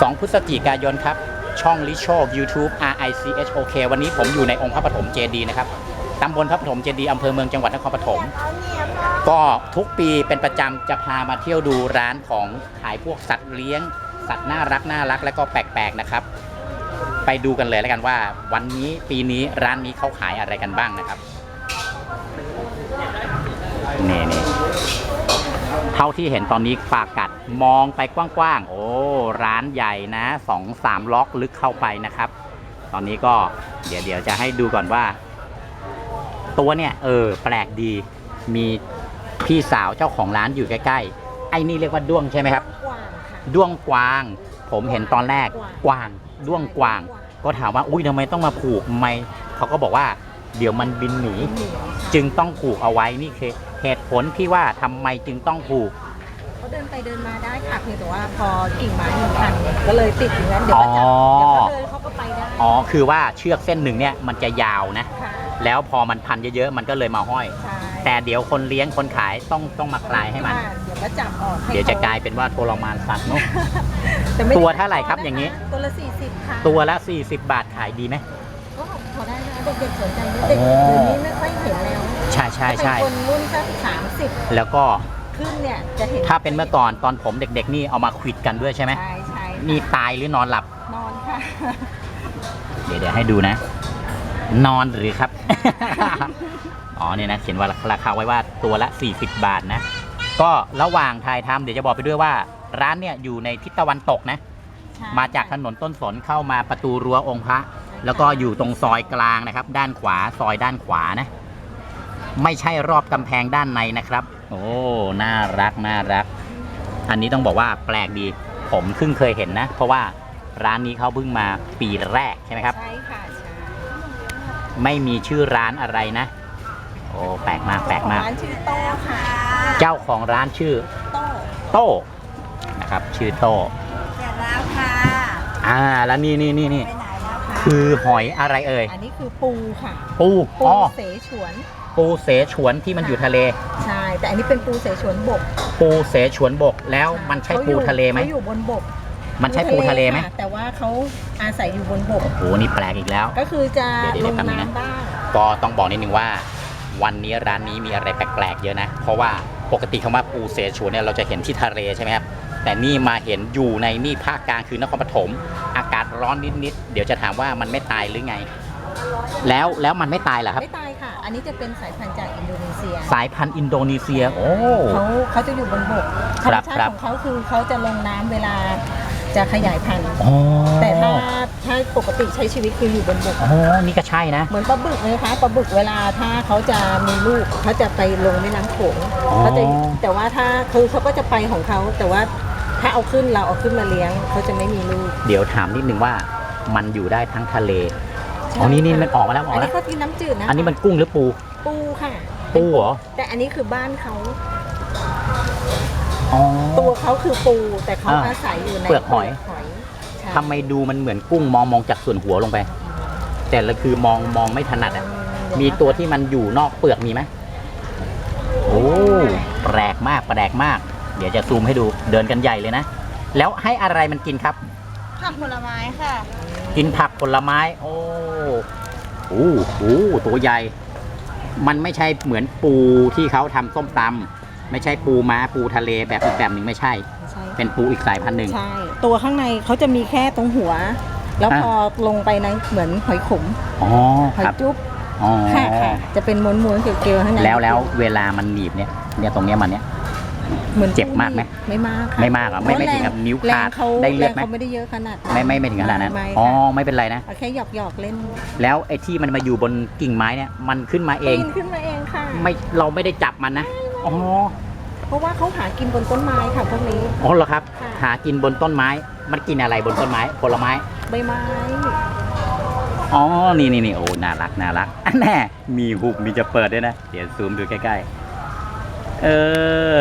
2 พฤศจิกายนครับ ช่องลิโช YouTube R I C H O K วันนี้ผมอยู่ในองค์พระปฐมเจดีย์นะครับตำบลพระปฐมเจดีย์อำเภอเมืองจังหวัดนครปฐมก็ทุกปีเป็นประจำจะพามาเที่ยวดูร้านของขายพวกสัตว์เลี้ยง สัตว์น่ารักน่ารักและก็แปลกๆนะครับ ไปดูกันเลยแล้วกันว่า วันนี้ปีนี้ร้านนี้เขาขายอะไรกันบ้างนะครับนี่นี่เท่าที่เห็นตอนนี้ปากัด มองไปกว้างๆ โอ้ ร้านใหญ่นะสองสามล็อกลึกเข้าไปนะครับ ตอนนี้ก็เดี๋ยวเดี๋ยวจะให้ดูก่อนว่า ตัวเนี่ย เออ แปลกดี มีพี่สาวเจ้าของร้านอยู่ใกล้ๆ ไอ้นี่เรียกว่าด้วงใช่ไหมครับ กว้างค่ะด้วงกวาง ผมเห็นตอนแรกกกวาวางงด้วงกวาง ก็ถามว่า อุ้ยทำไมต้องมาผูกทำไมเขาก็บอกว่า เดี๋ยวมันบินหนี เหนียวจึงต้องผูกเอาไว้นี่คือเหตุผลที่ว่าทำไมจึงต้องผูก เขาเดินไปเดินมาได้ค่ะเพียงแต่ว่าพอกิ่งไม้มันพันก็เลยติดอยู่นั้นเดี๋ยวก็จับอ๋อ เดี๋ยวเขาเดินเขาก็ไปได้อ๋อ คือว่าเชือกเส้นหนึ่งเนี่ยมันจะยาวนะ ค่ะแล้วพอมันพันเยอะๆ มันก็เลยมาห้อย ใช่แต่เดี๋ยวคนเลี้ยงคนขายต้องต้องมาคลายให้มันค่ะเดี๋ยวก็จับออกให้เดี๋ยวจะขกลายเป็นว่าทรมานสัตว์เนาะแต่ไม่ได้ตัวเท่าไหร่ครับอย่างนี้ ตัวละ40ค่ะตัวละ 40 บาทขายดีไหม ก็พอได้นะเด็กๆสนใจนะเด็กอ๋อ เดี๋ยวนี้ไม่ค่อยเห็นแล้วใช่ใช่ใช่เป็นคนรุ่นสักสามสิบแล้วก็ ขึ้นเนี่ยจะเห็นถ้าเป็นเมื่อก่อนตอนผมเด็กๆ นี่เอามาควิดกันด้วยใช่ไหมใช่ใช่ค่ะนี่ตายหรือนอนหลับ นอนค่ะ เดี๋ยวเดี๋ยวให้ดูนะ นอนหรือครับ อ๋อเนี่ยนะเขียนว่าราคาไว้ว่าตัวละ 40 บาทนะ ก็ระหว่างถ่ายทำเดี๋ยวจะบอกไปด้วยว่า ร้านเนี่ยอยู่ในทิศตะวันตกนะใช่มาจากถนนต้นสนเข้ามาประตูรั้วองค์พระ แล้วก็อยู่ตรงซอยกลางนะครับ ด้านขวาซอยด้านขวานะ ไม่ใช่รอบกำแพงด้านในนะครับ โอ้ น่ารัก น่ารัก อันนี้ต้องบอกว่าแปลกดี ผมเพิ่งเคยเห็นนะ เพราะว่าร้านนี้เขาเพิ่งมาปีแรกใช่ไหมครับ ใช่ค่ะใช่ไม่มีชื่อร้านอะไรนะ โอ้ แปลกมาก แปลกมาก ร้านชื่อโต้ค่ะ เจ้าของร้านชื่อโต้โต้นะครับ ชื่อโต้เสร็จแล้วค่ะ อ่า แล้วนี่นี่นี่นี่ ไปไหนแล้วคะคือหอยอะไรเอ่ย อันนี้คือปูค่ะ ปูปูอ๋อ เสฉวน ปูเสฉวนที่มันอยู่ทะเล ใช่ แต่อันนี้เป็นปูเสฉวนบกปูเสฉวนบกแล้วมันใช่ขาอปูยู่ทะเลไหมเขาอยู่บนบก มันใช่ปูทะเลไหมค่ะแต่ว่าเขาอาศัยอยู่บนบก โอ้นี่แปลกอีกแล้ว ก็คือจะเดี๋ยวลเดี๋ยวงแป๊บนึงนะ น้ำบ้าง ก็ต้องบอกนิดนึงว่า วันนี้ร้านนี้มีอะไรแปลกๆ เยอะนะ เพราะว่าปกติคำว่าปูเสฉวนเนี่ยเราจะเห็นที่ทะเลใช่ไหมครับ แต่นี่มาเห็นอยู่ในนี่ภาคกลางคือนครปฐมอากาศร้อนนิดๆ เดี๋ยวจะถามว่ามันไม่ตายหรือไง แล้วแล้วมันไม่ตายเหรอครับ ไม่ตายค่ะ อันนี้จะเป็นสายพันธุ์จากอินโดนีเซีย สายพันธุ์อินโดนีเซีย โอ้ เขาเขาจะอยู่บนบกธครรรัมบชาครัติบของเขาคือเขาจะลงน้ำเวลาจะขยายพันธุ์อ๋อแต่ถ้าถ้าปกติใช้ชีวิตคืออยู่บนบกอ๋อนี่ก็ใช่นะ เหมือนปลาบึกเลยคะปลาบึกเวลาถ้าเขาจะมีลูกเขาจะไปลงแม่น้ำโขงอ๋อเขาจะแต่ว่าถ้าคือเขาก็จะไปของเขาแต่ว่าถ้าเอาขึ้นเราเอาขึ้นมาเลี้ยงเขาจะไม่มีลูก เดี๋ยวถามนิดนึงว่ามันอยู่ได้ทั้งทะเล อ๋อนี่นี่มันออกมาแล้วออกอันมาแล้นี้ว เขากินน้ำจืดนะอันนี้มันกุ้งหรือปู ปูค่ะ ปูเหรอ แต่อันนี้คือบ้านเขาอ๋อ ตัวเขาคือปู แต่เขาอ่าอาศัยอยู่ในเปลือกหอยใช่ทำไมดูมันเหมือนกุ้งมองมองจากส่วนหัวลงไป แต่ละคือมองมองไม่ถนัดอะ มีตัวที่มันอยู่นอกเปลือกมีไหมโอ้ แปลกมาก แปลกมาก เดี๋ยวจะซูมให้ดู เดินกันใหญ่เลยนะ แล้วให้อะไรมันกินครับ ผักผลไม้ค่ะ กินผักผลไม้ โอ้โอ้โหตัวใหญ่ มันไม่ใช่เหมือนปูที่เขาทำส้มตำไม่ใช่ปูม้าปูทะเลแบบอีกแบบหนึ่งไม่ใช่ ใช่เป็นปูอีกสายพันธุ์หนึ่ง ใช่ ตัวข้างในเขาจะมีแค่ตรงหัว แล้วอะ พอลงไปในเหมือนหอยขมอ๋อหอคยรับจุ๊บอ๋อค่ะค่ะจะเป็นม้วนๆเกลียวๆข้างในแล้วแล้วเวลามันหนีบเนี่ยเนี่ยตรงเนี้ยมันเนี่ย เหมือนเจ็บมากไหมไม่มากค่ะไม่มากเหรอไม่ไม่ถึงกับนิ้วขาดแรงเขาได้เลือดไหมแรงเขาไม่ได้เยอะขนาดนั้นไม่ไม่ไม่ถึงขนาดนั้นไม่อ๋อค่ะไม่เป็นไรนะเอาแค่หยอกหยอกๆเล่น แล้วไอ้ที่มันมาอยู่บนกิ่งไม้เนี่ยมันขึ้นมาเองปีนขึ้นมาเองค่ะไม่เราไม่ได้จับมันนะอ๋อเพราะว่าเขาหากินบนต้นไม้ค่ะพวกนี้อ๋อเหรอครับค่ะหากินบนต้นไม้ มันกินอะไรบนต้นไม้ผลไม้ใบไม้อ๋อ นี่นี่นี่โอ้ น่ารัก น่ารัก อันแน่ มีหุบมีจะเปิดด้วยนะ เดี๋ยวซูมดูใกล้ ๆ เออ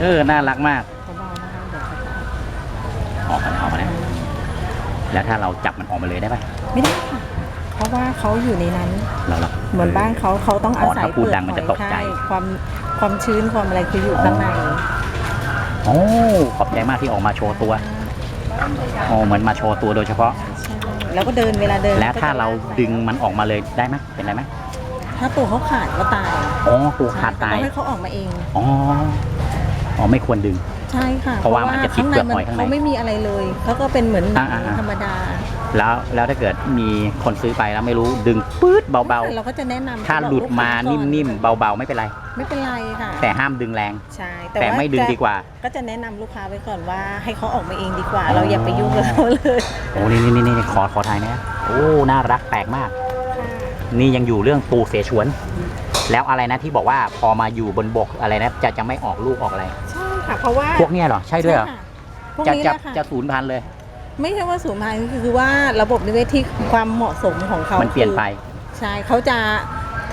เออ น่ารักมากเบาๆนะคะเดี๋ยวเขาจะออกมาแล้วออกมาแล้วแล้วถ้าเราจับมันออกมาเลยได้ปะไม่ได้ค่ะ เพราะว่าเขาอยู่ในนั้น เราเรา เหมือนบ้านเขาเขาต้องอ๋อาอศัยถ้าพูดดังมันจะตกใจช่ความความชื้นความอะไรคืออยู่ข้างในโอ้ขอบใจมากที่ออกมาโชว์ตัวโอ้เหมือนมาโชว์ตัวโดยเฉพาะ ใช่แล้วก็เดินเวลาเดินแล้วถ้าเราดึงมันออกมาเลยได้ไหมเป็นไรไหมถ้าตัวเขาขาดก็ตายอ๋อตัวขาดตายเรให้เขาออกมาเอง อ๋อ อ๋อไม่ควรดึง ใช่ค่ะเพราะว่ามันจะติดเปลือกหอยข้างในเขาไม่มีอะไรเลยเขาก็เป็นเหมือนหนังอ่าๆๆธรรมดา แล้วแล้วถ้าเกิดมีคนซื้อไปแล้วไม่รู้ดึงปื๊ดเบาเราก็จะแนะนำๆถ้าหลุดมานิ่มๆเบาๆไม่เป็นไรๆไม่เป็นไรค่ะ แต่ห้ามดึงแรงใช่แต่ว่าไม่ดึงจะดีกว่า ก็จะแนะนำลูกค้าไว้ก่อนว่า ให้เขาออกมาเองดีกว่า เราอย่าไปยุ่งกับเขาเลยโอ้นี่นี่นี่นี่ขอขอถ่ายนะโอ้น่ารักแปลกมาก นี่ยังอยู่เรื่องปูเสฉวน แล้วอะไรนะที่บอกว่าพอมาอยู่บนบกอะไรนะจะจะไม่ออกลูกออกอะไร ใช่ค่ะ เพราะว่าพวกเนี้ยเหรอใช่ด้วยเหรอใช่ค่ะพวกจะนี้จะแหละค่ะ จะสูญพันธุ์เลย ไม่ใช่ว่าสูญพันธุ์คือว่าระบบนิเวศที่ความเหมาะสมของเขามันเปลี่ยนไปคือใช่เขาจะ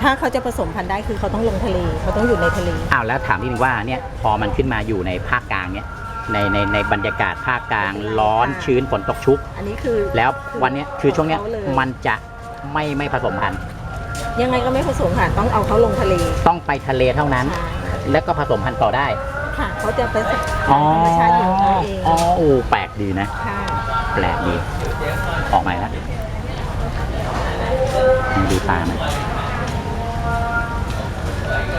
ถ้าเขาจะผสมพันธุ์ได้คือเขาต้องลงทะเลเขาต้องอยู่ในทะเล อ้าวแล้วถามนิดนึงว่าเนี่ยพอมันขึ้นมาอยู่ในภาคกลางเนี่ยในในในบรรยากาศภาคกลางร้อนชื้นฝนตกชุก อันนี้คือ แล้ววันเนี้ยคือช่วงเนี้ยของเขาเลย มันจะไม่ไม่ผสมพันธุ์ ยังไงก็ไม่ผสมค่ะ ต้องเอาเขาลงทะเลต้องไปทะเลเท่านั้นใช่แล้วก็ผสมพันธุ์ต่อได้ ค่ะเขาจะเป็นธอ๋อรรมชาติอยู่ของเขาเองอ๋อโอ้แปลกดีนะ ค่ะแปลกดี ออกมาแล้วนี่ดูตามัน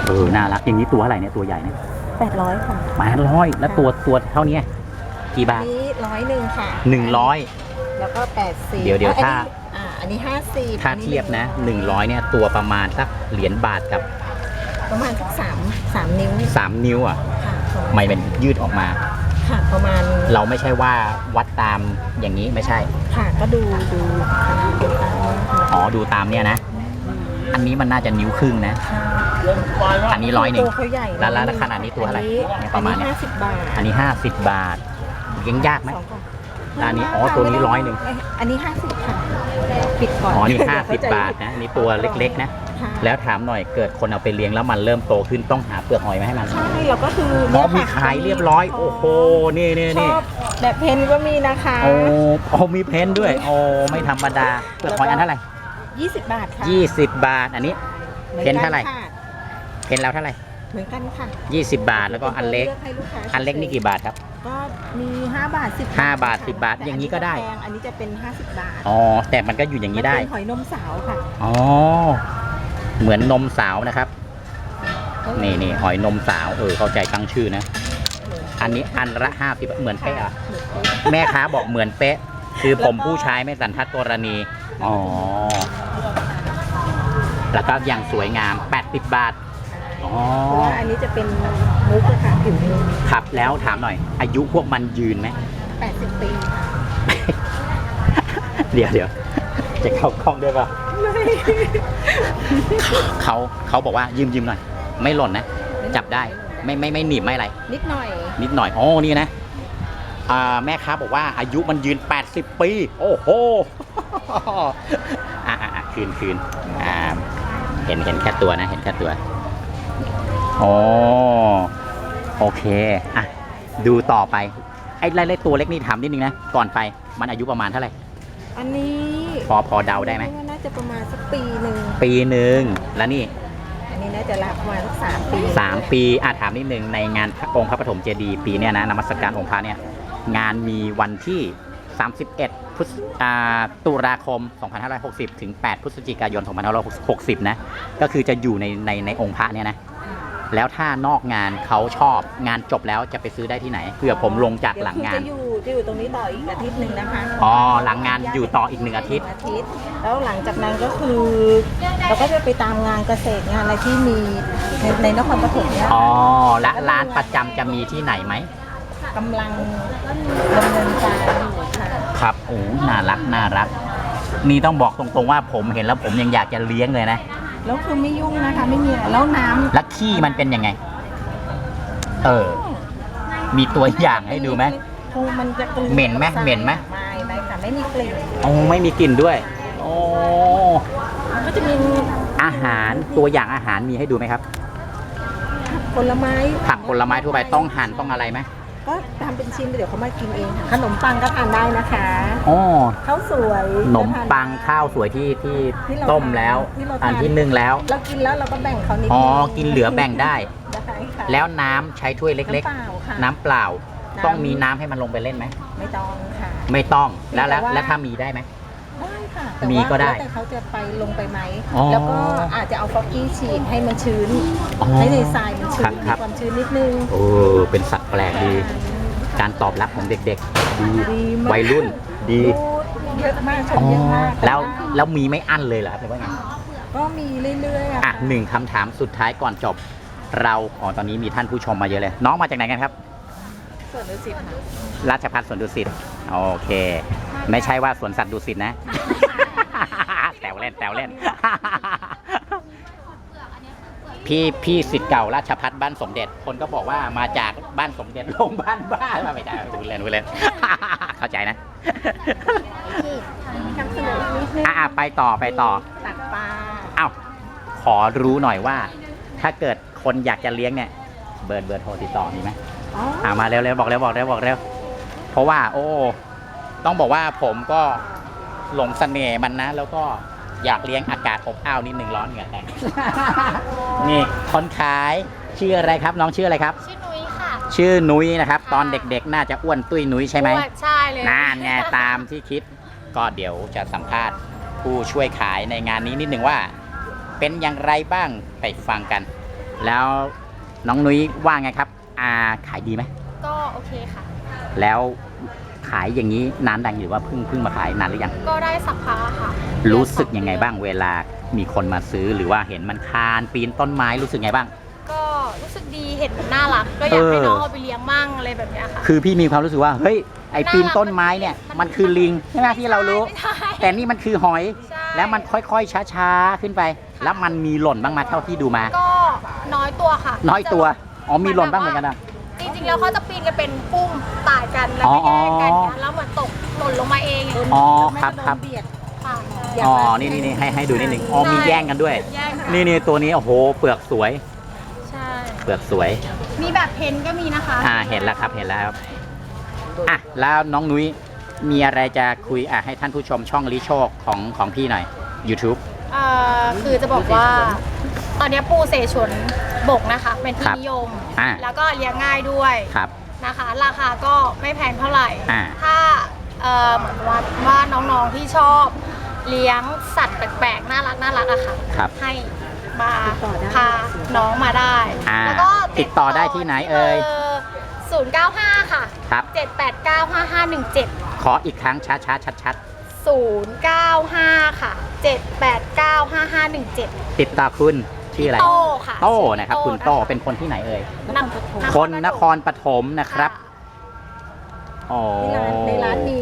เออ น่ารัก อย่างนี้ตัวอะไรเนี่ย ตัวใหญ่เนี่ยแปดร้อยค่ะแปดร้อยแล้วตัวตัวเท่าเนี้ยกี่บาทอันนี้ร้อยหนึ่งค่ะหนึ่งร้อย แล้วก็แปดสิบเดี๋ยวเดี๋ยว อันนี้ถ้าอ่าอันนี้ห้าสิบถ้าเทียบนะหนึ่งร้อยเนี่ยตัวประมาณสักเหรียญบาทกับ ประมาณสักสามสามนิ้วสามนิ้วอะค่ะประมาณไม่เป็นยืดออกมา ค่ะประมาณเราไม่ใช่ว่าวัดตามอย่างนี้ไม่ใช่ ค่ะก็ดูดูค่ะดูตามนี้ค่ะอ๋อดูตามเนี่ยนะ อันนี้มันน่าจะนิ้วครึ่งนะค่ะอันนี้ร้อยหนึ่งตัวเขาใหญ่แล้วแล้วขนาดนี้ตัวเท่าไหร่อันนี้เนี่ยประมาณเนี่ย ห้าสิบบาทอันนี้ 50 บาทเลี้ยงยากไหม สองกล่องอันนี้อ๋อตัวนี้ร้อยหนึ่ง อันนี้ห้าสิบค่ะ ปิดก่อนอ๋อนี่เดี๋ยวเข้50ใจบาทนะอันนี่ตัวเล็กๆนะ ค่ะแล้วถามหน่อยเกิดคนเอาไปเลี้ยงแล้วมันเริ่มโตขึ้นต้องหาเปลือกหอยมาให้มันใช่เราก็คืออ๋อเนี่มีค่ะขายเรียบร้อย โอ้โห นี่นี่ชนี่อบแบบเพนก็มีนะคะ โอ้โอ้มีเพนด้วย โอ้ไม่ธรรมดา เปลือกหอยอันเท่าไหร่20 บาทค่ะ20บาท อันนี้หมือเพนเท่าไหร่ ค่ะเพนแล้วเท่าไหร่ เหมือนกันค่ะ20 บาทแล้วก็อันเล็กลืให้ลูค้าอันเล็กนี่กี่บาทครับ ก็มี5บาท10ห้าบาทค่ะ10บาทแต่อย่างนี้ก็ได้ แพงอันนี้จะเป็น 50 บาทอ๋อแต่มันก็อยู่อย่างนี้ได้มัเป็นหอยนมสาวค่ะอ๋อ เหมือนนมสาวนะครับ นี่นี่หอยนมสาวเออเข้าใจตั้งชื่อนะ อันนี้อันละห้าสิบเหมือนเป๊ะอะแม่ค้าบอกเหมือนเป๊ะ คือผมผู้ชายไม่สันทัดกรณี อ๋อ แล้วก็อย่างสวยงาม 80 บาท อ๋อเพราะว่าอันนี้จะเป็นมุกอะค่ะผิวมุกครับแล้วถามหน่อย อายุพวกมันยืนไหม 80 ปีค่ะเดี๋ยวเดี๋ยวจะเข้ากล้องด้วยป่ะเขาเขาบอกว่ายืมยืมหน่อย ไม่หล่นนะ จับได้ ไม่ไม่ไม่หนีบไม่อะไร นิดหน่อย นิดหน่อยอ๋อนี่นะอ่าแม่ค้าบอกว่าอายุมันยืน 80 ปี โอ้โหอะอะอะคืนคืนอ่าเห็นเห็นแค่ตัวนะ เห็นแค่ตัว อ๋อโอเคอะดูต่อไปไอ้ไล่ๆตัวเล็กนี่ถามนิดนึงนะก่อนไปมันอายุประมาณเท่าไหร่อันนี้พอพอเดาได้ไหมว่าน่าจะประมาณสักปีหนึ่งปีหนึ่งแล้วนี่อันนี้น่าจะรับประมาณสักสามปีสามปีอาถามนิดนึงในงานองค์พระปฐมเจดีย์ปีเนี้ยนะนมัสการองค์พระเนี่ยงานมีวันที่ 31พฤศอ่าตุลาคม 2560 ถึง 8 พฤศจิกายน 2560 นะ ก็คือจะอยู่ในในในองค์พระเนี่ยนะ แล้วถ้านอกงานเขาชอบงานจบแล้วจะไปซื้อได้ที่ไหนเพื่อผมลงจากหลังงาน เดี๋ยวคือจะอยู่จะอยู่ตรงนี้ต่ออีกอาทิตย์หนึ่งนะคะอ๋อหลังงานอยู่ต่ออีกหนึ่งอาทิตย์ อาทิตย์ แล้วหลังจากนั้นก็คือ เราก็จะไปตามงานเกษตรงานอะไรที่มีในในนครปฐมเนี่ยอ๋อและร้านประจำจะมีที่ไหนไหม กำลังดำเนินการอยู่ค่ะครับโอ้น่ารัก น่ารัก นี่ต้องบอกตรงๆว่าผมเห็นแล้วผมยังอยากจะเลี้ยงเลยนะ แล้วคือไม่ยุ่งนะคะไม่มีอะไรแล้วน้ำแล้วขี้มันเป็นยังไง เออ มีตัวอย่างให้ดูไหม คงมันจะกลืนเหม็นไหมเหม็นไหม ไม่ไม่ค่ะไม่มีกลิ่นโอ้ไม่มีกลิ่นด้วย โอ้มันก็จะมีอาหารตัวอย่างอาหารมีให้ดูไหมครับ ผลไม้ผักผลไม้ทั่วไปต้องหั่นต้องอะไรไหม ก็ทำเป็นชิ้นเดี๋ยวเขามากินเองค่ะขนมปังก็ทานได้นะคะอ๋อข้าวสวยขนมปังข้าวสวยที่ที่ที่เราต้มแล้วที่เราทานอันที่นึ่งแล้ว เรากินแล้วเราก็แบ่งเขานิดอ๋อนึงกินเหลือแบ่งได้ได้ค่ะแล้วน้ำใช้ถ้วยเล็ก น้ำเปล่าค่ะ ๆ น้ำเปล่า น้ำ ต้องมีน้ำให้มันลงไปเล่นไหม ไม่ต้องค่ะ ไม่ต้อง แล้วแล้วแต่ว่า แล้วถ้ามีได้ไหม ได้ค่ะแต่มีว่าก็ได้แล้วแต่เขาจะไปลงไปไหมอ๋อแล้วก็อาจจะเอาฟอกกี้ฉีดให้มันชื้นอ๋อให้ในทรายมันชื้ครันบมีครับ ความชื้นนิดนึงโอ้เป็นสัตว์แปลกดี การตอบรับของเด็กๆดีดีมากวัยรุ่นดีเยอะมากชอ๋มอเยอะมากแล้วแล้วมีไม่อั้นเลยเหรอครับหรือว่าไงก็มีเรื่อยๆอะอะค่ะหนึ่งคำถามสุดท้ายก่อนจบ เราอ๋อตอนนี้มีท่านผู้ชมมาเยอะเลย น้องมาจากไหนกันครับ ส่วนดุสิตค่ะราชพัฒสวนดุสิตโอเค ไม่ใช่ว่าสวนสัตว์ดุสิตนะแซวเล่นแซวเล่น พี่พี่สิทธิ์เก่าราชพัฒบ้านสมเด็จ คนก็บอกว่ามาจากบ้านสมเด็จลงบ้านบ้ามาไม่ได้ดูเล่นดูเล่น เข้าใจนะนำเสนอนิดนึงอะไปต่อไปต่อ ตักปลาเอ้าขอรู้หน่อยว่า ถ้าเกิดคนอยากจะเลี้ยงเนี่ย เบอร์เบอร์โทรติดต่อมีไหมอ๋อ อ่ามาเร็วเร็วบอกเร็วบอกเร็วบอกเร็วเพราะว่า โอ้ ต้องบอกว่าผมก็หลงเสน่ห์มันนะ แล้วก็อยากเลี้ยงอากาศอบอ้าวนิดหนึ่งร้อนเหงื่อแตก นี่คนขายชื่ออะไรครับ น้องชื่ออะไรครับ ชื่อนุ้ยค่ะชื่อนุ้ยนะครับค่ะตอนเด็กๆ น่าจะอ้วนตุ้ยนุ้ยใช่ไหม อ้วนใช่เลยนั่นไงตามที่คิดก็เดี๋ยวจะสัมภาษณ์ผู้ช่วยขายในงานนี้นิดหนึ่งว่า เป็นอย่างไรบ้างไปฟังกัน แล้วน้องนุ้ยว่าไงครับอาขายดีไหมก็โอเคค่ะ แล้ว ขายอย่างนี้นานดังหรือว่าเพิ่งเพิ่งมาขายนานหรือยัง ก็ได้สักพักค่ะรู้สึกยังไงบ้างเวลามีคนมาซื้อหรือว่าเห็นมันคานปีนต้นไม้รู้สึกไงบ้าง ก็รู้สึกดีเห็นมันน่ารัก ก็อยากให้เออน้องเอาไปเลี้ยงมั่งอะไรแบบเนี้ยค่ะ คือพี่มีความรู้สึกว่าเฮ้ยไอปีนต้นไม้เนี่ยมันมันคือลิงใช่ไหมที่เรารู้ ไม่ใช่ แต่นี่มันคือหอย ใช่ แล้วมันค่อยๆช้าๆขึ้นไป แล้วมันมีหล่นบ้างมาเท่าที่ดูมา ก็น้อยตัวค่ะน้อยตัว อ๋อมีหล่นบ้างเหมือนกันนะจริง ๆแล้วเขาจะปีนกันเป็นปุ้มตายกันแล้วอ๋อก็แยกกันเนี่ยแล้วเหมือนตกหล่นลงมาเองอ๋อไม่ครับกะโดนครับ เบียดค่ะอย่าอ๋อมานี่นี่นี่ให้ให้ดูนิดหนึ่งอ๋อ มีแย่งกันด้วย แยกค่ะ นี่นี่ตัวนี้ โอ้โห เปลือกสวย ใช่ เปลือกสวย มีแบบเพนก็มีนะคะอ่า เห็นแล้วครับ เห็นแล้วครับ อะ แล้วน้องนุ้ย มีอะไรจะคุย อะ ให้ท่านผู้ชมช่องลิโชคของของพี่หน่อย YouTube เอ่อคือจะบอกว่า ตอนนี้ปูเสฉวน บกนะคะ เป็นคที่รับนิยม อ่า แล้วก็เลี้ยงง่ายด้วยครับ นะคะ ราคาก็ไม่แพงเท่าไหร่ อ่า ถ้าเอ่อเหมือนว่าว่าน้องๆที่ชอบ เลี้ยงสัตว์แปลกๆ น่ารักน่ารักอะค่ะ ครับ ให้มาติดต่อได้พาน้องมาได้อ่าแล้วก็ติดต่อได้ที่ไหนเอ่ย ศูนย์เก้าห้าค่ะครับ เจ็ดแปดเก้าห้าห้าหนึ่งเจ็ดขออีกครั้งช้าช้าชัดชัดศูนย์เก้าห้าค่ะเจ็ดแปดเก้าห้าห้าหนึ่งเจ็ดๆติดต่อคุณ ชื่ออะไร โต้ค่ะโต้นะครับ คุณโต้ะะเป็นคนที่ไหนเอ่ยนครปฐมคนนครปฐมนะครับอ๋อที่ร้านในร้านมี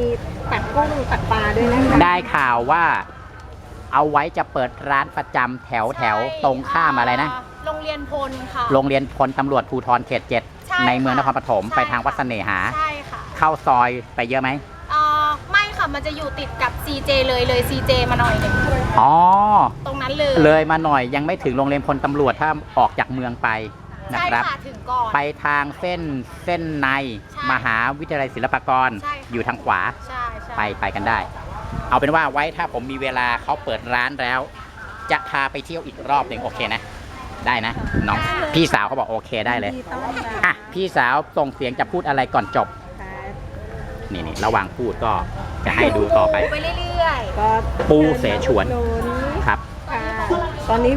ตักกุ้งตักปลาด้วยนะคะได้ข่าวว่า เอาไว้จะเปิดร้านประจำแถวแถวตรงข้ามอะไรนะ โรงเรียนพลค่ะ โรงเรียนพลตำรวจภูธรเขตเจ็ดใช่ในเมืองนครปฐมใช่ไปทางวัดเสน่หา ใช่ค่ะ เข้าซอยไปเยอะไหมเอ่อไม่ค่ะมันจะอยู่ติดกับ CJ เลยเลย CJ มาหน่อยหนึ่งอ๋อ ตรงนั้นเลยเลยมาหน่อยยังไม่ถึงโรงเรียนพลตำรวจถ้าออกจากเมืองไปนะใช่ครับ ค่ะถึงก่อน ไปทางเส้นเส้นในใช่มหาวิทยาลัยศิลปากรใช่ค่ะ อยู่ทางขวาใช่ใช่ไปไปกันได้ เอาเป็นว่าไว้ถ้าผมมีเวลาเขาเปิดร้านแล้ว จะพาไปเที่ยวอีกรอบหนึ่งโอเคนะ ได้นะน้องพี่สาวเขาบอกโอเคได้เลยที่ต้อนรับอะ พี่สาวส่งเสียงจะพูดอะไรก่อนจบค่ะ นี่นี่ระหว่างพูดก็จะให้ดูต่อไป ไปเรื่อยก็ปูเสฉวนอุดหนุนครับ ค่ะตอนนี้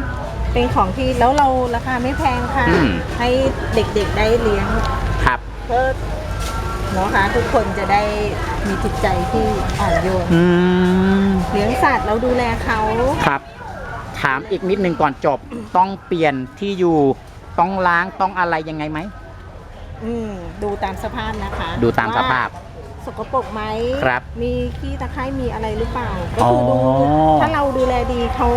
เป็นของที่แล้วเราราคาไม่แพงค่ะ อืม ให้เด็กๆได้เลี้ยงครับ เพื่อเนาะคะทุกคนจะได้มีจิตใจที่อ่อนโยนอืม เลี้ยงสัตว์เราดูแลเขาครับ ถามอีกนิดนึงก่อนจบ ต้องเปลี่ยนที่อยู่ต้องล้างต้องอะไรยังไงไหม อืมดูตามสภาพนะคะดูตามสภาพ ว่ สกปรกไหมครับมีขี้ตะไคร้มีอะไรหรือเปล่า ก็อ๋อคือดูถ้าเราดูแลดีเขา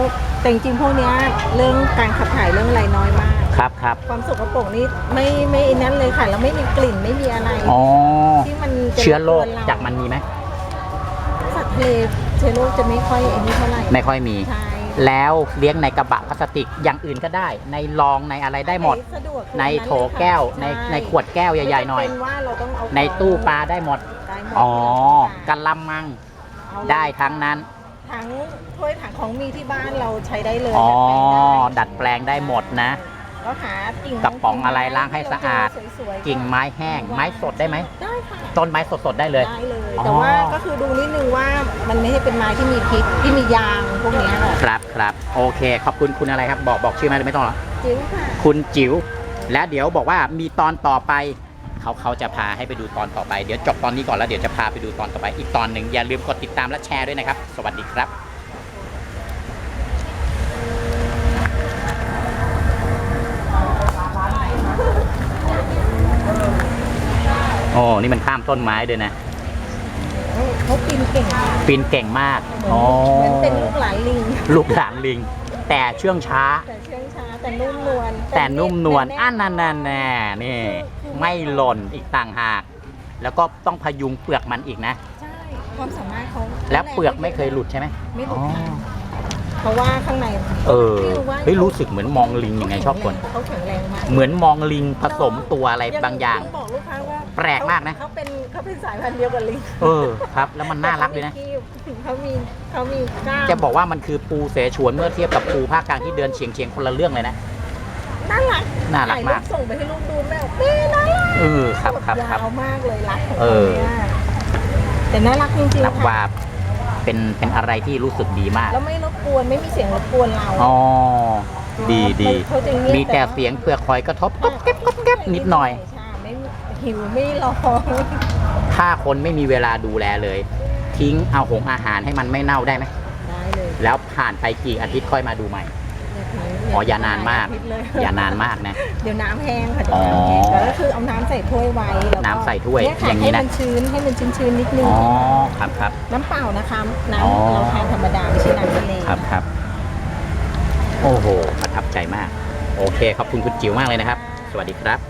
แต่จริงๆพวกเนี้ยเรื่องการขับถ่ายเรื่องอะไรน้อยมาก ครับครับความสกปรกนี่ไม่ไม่นั้นเลยค่ะแล้วไม่มีกลิ่นไม่มีอะไรอ๋อที่มันจะเชื้อโรคบกวนเจากมันมีไหมสัตว์ทะเลเชื้อโรคจะไม่ค่อยไอ้นี่เท่าไหร่ไม่ค่อยมี ใช่แล้วเลี้ยงในกระบะพลาสติกอย่างอื่นก็ได้ ในรองในอะไรได้หมด สะดวกในโถแก้ว ในในขวดแก้วใหญ่ๆหน่อย ไม่จำเป็นว่าเราต้องเอาในตู้ปลาได้หมดได้ หมดอ๋อค่ะกันละมังเอาเลยได้ทั้งนั้นทั้งถ้วยถังของมีที่บ้านเราใช้ได้เลยอ๋อดัดแปลงได้ดัดแปลงได้หมดนะกก็หากิ่งกระป๋องอะไรล้างให้สะอาด สวยๆกิ่งไม้แห้ง ไม้สดได้ไหม ได้ค่ะต้นไม้สดๆได้เลย ได้เลย อ๋อ แต่ว่าก็คือดูนิดนึงว่ามันไม่ใช่เป็นไม้ที่มีพิษที่มียางพวกเนี้ยค่ะครับครับโอเค ขอบคุณคุณอะไรครับ บอกบอกชื่อไหมหรือไม่ต้องหรอจริงค่ะ คุณจิ๋วและเดี๋ยวบอกว่ามีตอนต่อไป เขาเขาจะพาให้ไปดูตอนต่อไป เดี๋ยวจบตอนนี้ก่อนแล้วเดี๋ยวจะพาไปดูตอนต่อไป อีกตอนหนึ่งอย่าลืมกดติดตามและแชร์ด้วยนะครับ สวัสดีครับโอ้นี่มันข้ามต้นไม้ด้วยนะเขาปีนเก่งมากปีนเก่งมากเหมือนอ๋อเหมือนเป็นลูกหลานลิง ลูกหลานลิง แต่เชื่องช้า แต่เชื่องช้าแต่นุ่มนวลแต่นุ่มนวลแอันนั้นแน่แน่นี่ ไม่หล่นอีกต่างหาก แล้วก็ต้องพยุงเปลือกมันอีกนะ ใช่ความสามารถเขาแล้วเปลือกไม่เคยหลุดใช่ไหมไม่หลุอ๋ดอค่ะเพราะว่าข้างในเออฟิลว่าเฮ้ยรู้สึกเหมือนมองลิงยังไงชอบคนเขาแข็งแรงมากเหมือนมองลิงผสมตัวอะไรบางอย่างต้บอกลูกค้าว่าแปลกมากนะเขาเป็นเขาเป็นสายพันธุ์เดียวกับลิงเออครับแล้วมันน่ารักด้วยนะเขามีเขามีกล้ามจะบอกว่ามันคือปูเสฉวนเมื่อเทียบกับปูภาคกลางที่เดินเฉียงเฉียงๆคนละเรื่องเลยนะ น่ารักน่ารักมาก ถ่ยส่งไปให้ลูกดูแม่บอกแม่น่ารักเออครับครับครับ ยาวมากเลยรักของเอเขาอ เนี่ยแต่น่ารักจริงนับๆค่ะว่าเป็นเป็นอะไรที่รู้สึกดีมาก แล้วไม่รบกวนไม่มีเสียงรบกวนเรา อ๋อ ดีดีเขาจะเงียบ มีแต่เสียงเปลือกหอยกระทบก๊อบแก๊บก๊อบแก๊บนิดหน่อย ใช่ไม่หิวไม่ร้องถ้าคนไม่มีเวลาดูแลเลย ทิ้งเอาหงอาหารให้มันไม่เน่าได้ไหม ได้เลยแล้วผ่านไปกี่อาทิตย์ค่อยมาดูใหม่ อ๋ออย่านานมาก อย่านานมากนะ เดี๋ยวน้ำแห้งค่ะเดี๋อ๋ยวอน้ำแห้งแล้วก็คือเอาน้ำใส่ถ้วยไว้แล้วก็น้ำใส่ถ้วยเนี่ค่ะอย่างนี้นะ ให้มันชื้นให้มันชื้นๆนิดนึงอ๋อครับครับ น้ำเปล่านะคะน้อ๋อำเราทานธรรมดาไม่ใช่น้ำทะเลครับครับ โอ้โหประทับใจมาก โอเคขอบคุณคุณจิ๋วมากเลยนะครับ สวัสดีครับ